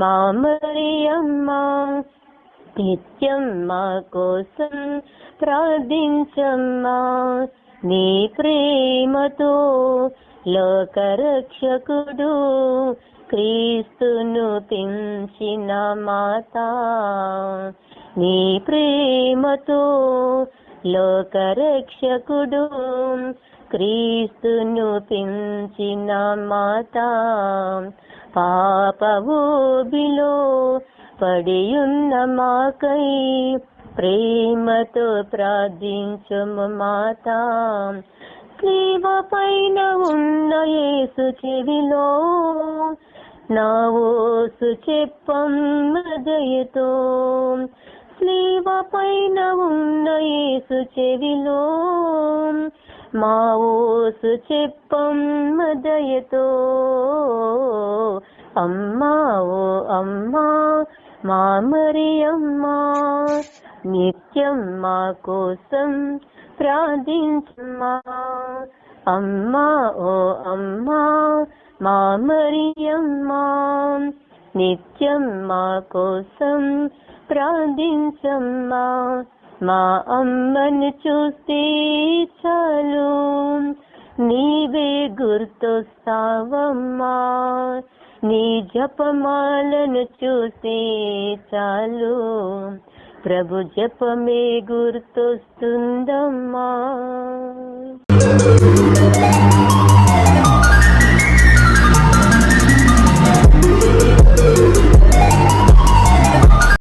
మా మరియమ్మ నిత్యం మా కోసం ప్రార్థించమ్మా. నీ ప్రేమతో లోకరక్షకుడు క్రీస్తును పెంచిన మాత. నీ ప్రేమతో లోకరక్షకుడు క్రీస్తును పెంచిన మాత. పాపవోబిలో పడియున్న మాకై ప్రేమతో ప్రార్థించుము మాత. స్లీవ పైన ఉన్న యేసు చెవిలో నా ఓసు చెప్పమ్మ దయతో స్లీవ పైన ఉన్న యేసు చెవిలో మా ఓసు చెప్పమ్మ దయతో అమ్మా ఓ అమ్మా మా మరి అమ్మా నిత్యం మా కోసం ప్రార్థించమ్మా. అమ్మా ఓ అమ్మా మా మరి అమ్మా నిత్యం మా కోసం ప్రార్థించమ్మా. మా అమ్మను చూస్తే చాలు నీ గుర్తొస్తావమ్మా. నీ జపమాలను చూసే చాలు. ప్రభు జపమే గుర్తొస్తుందమ్మా.